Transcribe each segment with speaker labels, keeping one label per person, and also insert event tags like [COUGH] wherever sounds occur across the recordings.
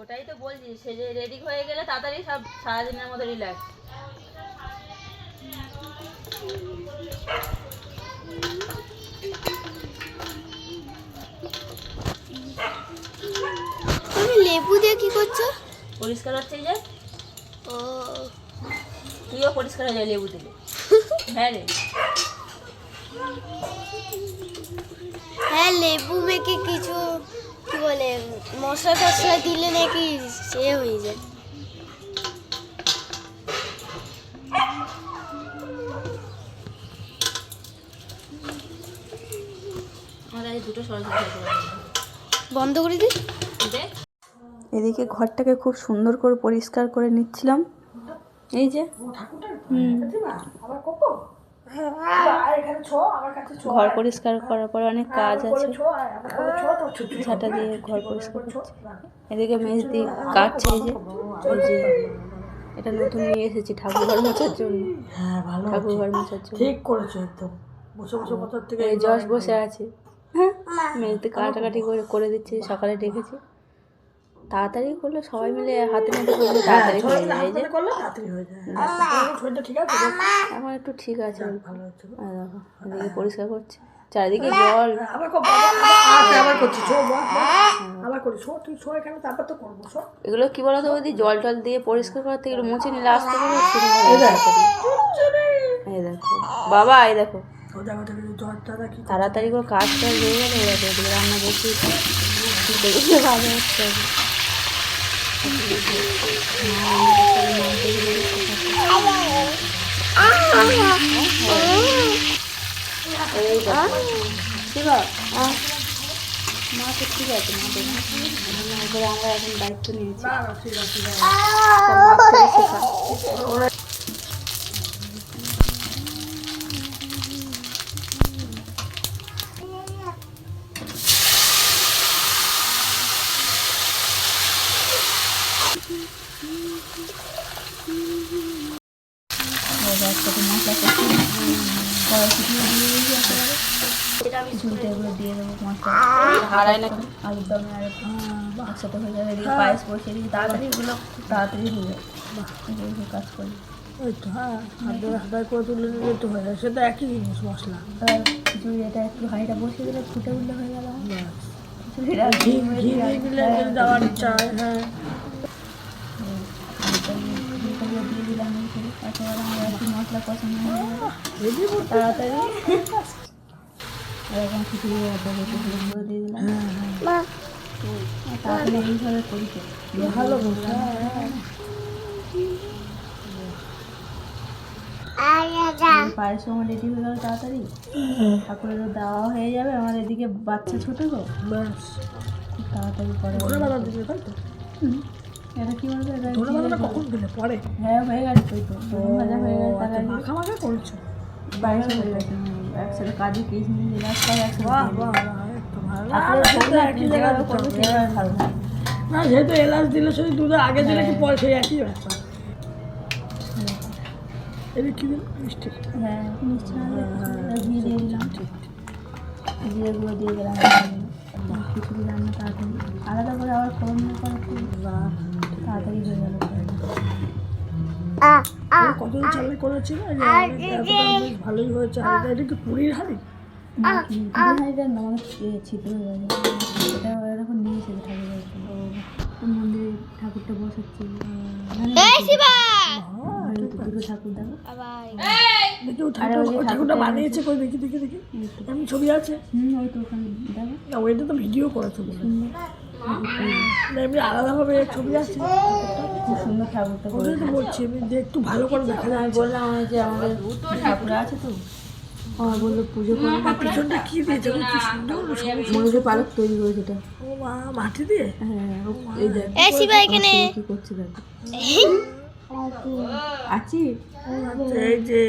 Speaker 1: ওটাই তো বলছি সে যে রেডি হয়ে গেলে তাড়াতাড়ি সব সারাদিনের মতো রিল্যাক্স
Speaker 2: তুমি লেবু দিয়ে কি করছ?
Speaker 1: পরিষ্কার হচ্ছে যে?
Speaker 2: ও।
Speaker 1: তুইও পরিষ্কার হয়ে যায় লেবু দিলে। [LAUGHS] হ্যাঁ রে।
Speaker 2: হ্যাঁ লেবু মেখে কিছু কি বলে মশলা টশলা দিলে নাকি সে হয়ে যায়।
Speaker 1: দুটো।
Speaker 2: বন্ধ করে দিই
Speaker 1: দেখ
Speaker 3: এদিকে ঘরটাকে খুব সুন্দর করে পরিষ্কার করে নিচ্ছিলাম। এই যে। হুম। ঘর পরিষ্কার করার পর অনেক কাজ আছে। ঝাঁটা দিয়ে ঘর পরিষ্কার করছে। এদিকে মেজ দিয়ে কাটছে যে যে এটা নতুন নিয়ে এসেছি ঠাকুর ঘর মোছার জন্য।
Speaker 4: হ্যাঁ ভালো
Speaker 3: ঠাকুর ঘর মোছার জন্য।
Speaker 4: ঠিক করেছ একদম। বসে বসে বসার থেকে
Speaker 3: যশ বসে আছে। মেজতে কাটাকাটি করে করে দিচ্ছি সকালে ডেকেছি। তাড়াতাড়ি করলে সবাই মিলে হাতে নাতে করলে তাড়াতাড়ি হয়ে যায়। যে
Speaker 4: করলে তাড়াতাড়ি হয়ে যায়। হ্যাঁ।
Speaker 3: এখন একটু ঠিক আছে।
Speaker 4: ভালো
Speaker 3: এদিকে পরিষ্কার করছে। চারিদিকে জল।
Speaker 4: করছি
Speaker 3: এগুলো কি বলতো বৌদি জল টল দিয়ে পরিষ্কার করার থেকে মুছে নিলে আসতে পারে
Speaker 4: এই দেখ।
Speaker 3: এই দেখো। বাবা এই দেখো। তাড়াতাড়ি করে কাজ টাজ হয়ে গেলে রান্না দেখলে ভালো হচ্ছে। মা তো ঠিক আছে মা আমরা এখন দায়িত্ব নিয়েছি এগুলো দিয়ে দেবো হারাই না আলুর দমে আর একসাথে হয়ে যাবে এদিকে পায়েস বসিয়ে দিই তাড়াতাড়ি এগুলো তাড়াতাড়ি হয়ে যাবে। এইগুলো কাজ করি।
Speaker 4: ওই তো হ্যাঁ হাত হাতায় করে তুলে নিলে তো হয়ে যায় সে একই জিনিস মশলা।
Speaker 3: আর একটু হাঁড়িটা বসিয়ে দিলে ফুটে উঠলে হয়ে গেল।
Speaker 4: দেওয়ার হ্যাঁ
Speaker 3: দিয়ে দিলাম মশলা হয়ে।
Speaker 4: রেডি
Speaker 3: তাড়াতাড়ি। [LAUGHS] রেডি হয়ে গেল তাড়াতাড়ি ঠাকুরেরও দেওয়া হয়ে যাবে আমার এদিকে বাচ্চা ছোটো তো
Speaker 4: ব্যাস
Speaker 3: খুব তাড়াতাড়ি
Speaker 4: তো
Speaker 3: এটা কি বলবে
Speaker 4: পরে
Speaker 3: হ্যাঁ হয়ে গেছে তো ভাজা হয়ে গেছে
Speaker 4: করছ?
Speaker 3: হয়ে একসাথে কাজু কিশমিশ
Speaker 4: ভালো।
Speaker 3: না,
Speaker 4: যেহেতু এলাচ দিলে শুধু দুধে আগে দিলে কি পরে সেই একই ব্যাপার। এটা কি দিল? মিষ্টি।
Speaker 3: হ্যাঁ মিষ্টি ঘি দিয়ে দিলাম। জিরে গুঁড়ো দিয়ে দিলাম। খিচুড়ি রান্না তাড়াতাড়ি আলাদা করে আবার করে তাড়াতাড়ি হয়ে গেল
Speaker 4: কতদিন চালে করেছিল ভালোই হয়েছে। আর এটা- কি পুরীর হাড়ি
Speaker 3: হাঁড়িটা না ছিদ্র এটা এরকম নিয়ে এসেছে ঠাকুরের মন্দিরে ঠাকুরটা বসাচ্ছি। দুটো ঠাকুর দেখো।
Speaker 4: দেখি ঠাকুরটা বানিয়েছে কই? দেখি দেখি দেখি। এমনি ছবি আছে?
Speaker 3: হুম ওই তো ওখানে দেখো।
Speaker 4: ওইটা তো ভিডিও করা বলে না এমনি আলাদাভাবে ছবি আছে
Speaker 3: খুব সুন্দর ঠাকুরটা করে
Speaker 4: ওটাই তো বলছি আমি একটু ভালো করে দেখা যায়।
Speaker 3: আমি বললাম যে আমাদের ঠাকুর আছে তো আমার বলল পুজো করে।
Speaker 4: পিছনটা কি দিয়েছে? কি সুন্দর সবুজ।
Speaker 3: পালক তৈরি করেছে এটা।
Speaker 4: ও মা মাটি দিয়ে?
Speaker 3: হ্যাঁ এই দেখ।
Speaker 2: এ শিবা এখানে।
Speaker 3: কি করছে দেখ। আছি
Speaker 4: আচ্ছা, এই যে।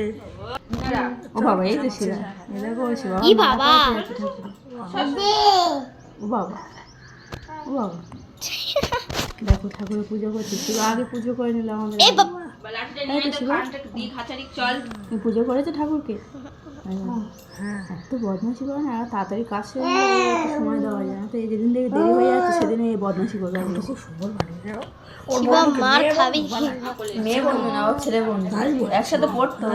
Speaker 3: ও বাবা এই তো শিরা এই দেখো শিবা।
Speaker 2: ই বাবা।
Speaker 3: ও বাবা। ও বাবা। দেখো ঠাকুরের পুজো করছে শিবা আগে পুজো করে নিলাম আমাদের পুজো করেছে ঠাকুরকে। এত বদমাশি করে না তাড়াতাড়ি কাজ হয়ে সময় দেওয়া যায় না। তো এই যেদিন থেকে দেরি হয়ে যাচ্ছে সেদিন এই বদমাশি করবে। আর বেশি।
Speaker 2: মার খাবি।
Speaker 3: মেয়ে বন্ধু না ওর ছেলে বন্ধু। একসাথে পড়তো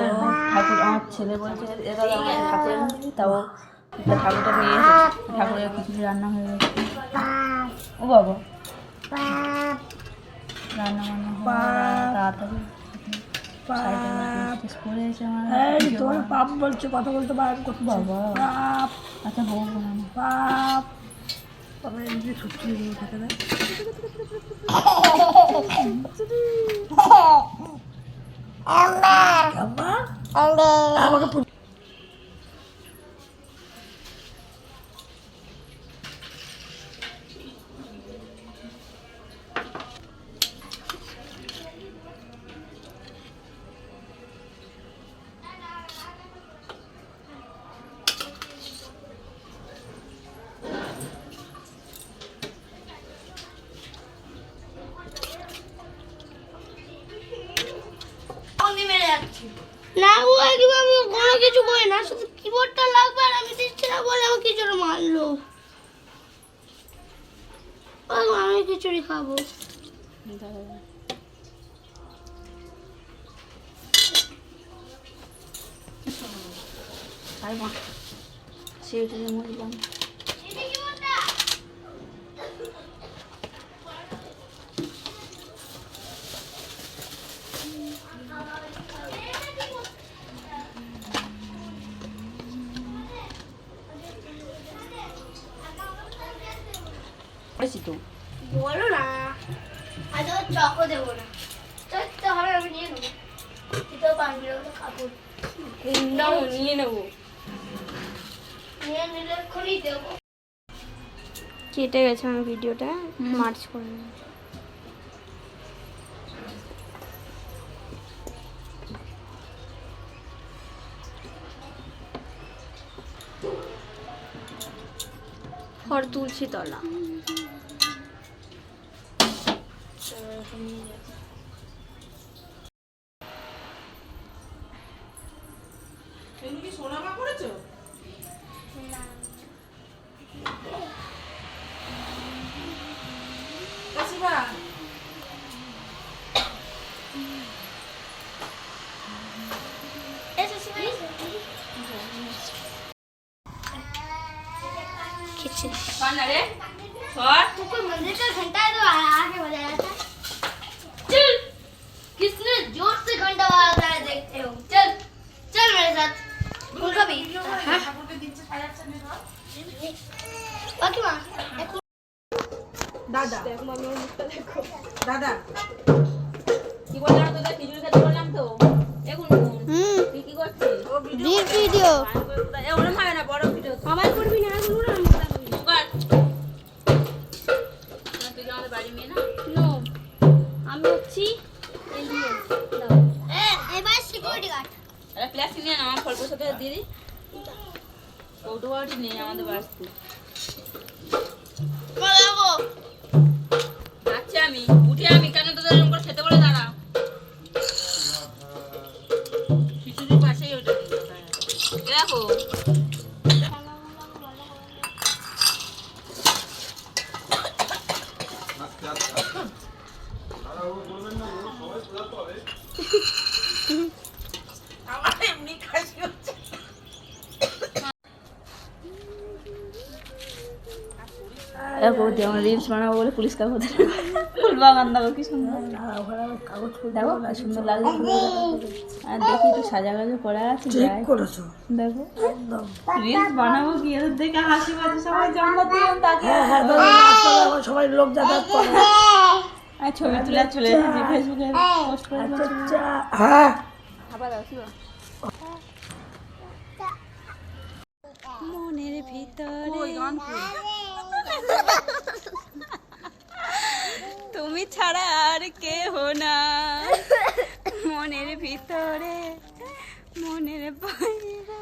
Speaker 3: ঠাকুর আমার ছেলে বলছে এরা তাও ঠাকুরটা নিয়ে ঠাকুরের খিচুড়ি রান্না হয়ে গেছে। ও বাবা। রান্না বান্না তাড়াতাড়ি
Speaker 4: তোর পাপ বলছে কথা বলতে পারেন কত
Speaker 3: বাবা।
Speaker 4: পাপ
Speaker 3: আচ্ছা বউ বানানো
Speaker 4: পাপ তবে এমনি সত্যি থাকে না। আমাকে পু-
Speaker 2: না, ও একদম আমি কোনো কিছু করি না, শুধু কিবোর্ডটা লাগবে আর আমি দিচ্ছি না বলে আমাকে কিছুটা মারলো? আমি খিচুড়ি খাব।
Speaker 3: আর মা করেছি তো।
Speaker 2: বলো না। আজ ওর চকও দেবো না। চকতে হবে আমি নিয়ে নেব। তুই পারবি না ওটা খাব
Speaker 1: নিয়ে নেব।
Speaker 2: নিয়ে নিলে এক্ষুনি দেবো। কেটে গেছে আমার ভিডিওটা মার্চ করে নেব খড় তুলছি তলা। खिचड़ी
Speaker 1: কন রে শর্ট
Speaker 2: तू कोई मंदिर का घंटा है तो आ- आके बजाया था चल किसने जोर से घंटा बजाता है देखते हो चल चल मेरे साथ उनका भी हाँ? बाकी माँ एक
Speaker 4: দাদা দাদা
Speaker 1: কি বললাম তোদের খিচুড়ি খেতে বললাম তো এখন
Speaker 2: হুম
Speaker 1: তুই কি করছিস
Speaker 2: বিগ ভিডিও
Speaker 1: এ ওরম হবে না বড় ভিডিও তো
Speaker 2: আমায় করবি না
Speaker 3: বৌদি আমার রিলস বানাবো বলে পুলিশ কাগজ ফুল বাগান দেখো কি সুন্দর।
Speaker 4: ওখানে কাগজ ফুল
Speaker 3: দেখো কি সুন্দর ফুলগুলো। আর দেখি একটু সাজা গাজা করা আছে দেখো। রিলস বানাবো কি এদের দেখে হাসি পাচ্ছে সবাই জান্নাত দিয়ে তাকে
Speaker 4: হ্যাঁ হ্যাঁ দাদা সবাই লোক যাতায়াত করে।
Speaker 3: আর ছবি তুলে চলে এসেছি ফেসবুকে পোস্ট করে
Speaker 4: আচ্ছা হ্যাঁ।
Speaker 3: আবার মনের ভিতরে তুমি ছাড়া আর কেহ না। মনের ভিতরে মনের বাইরে।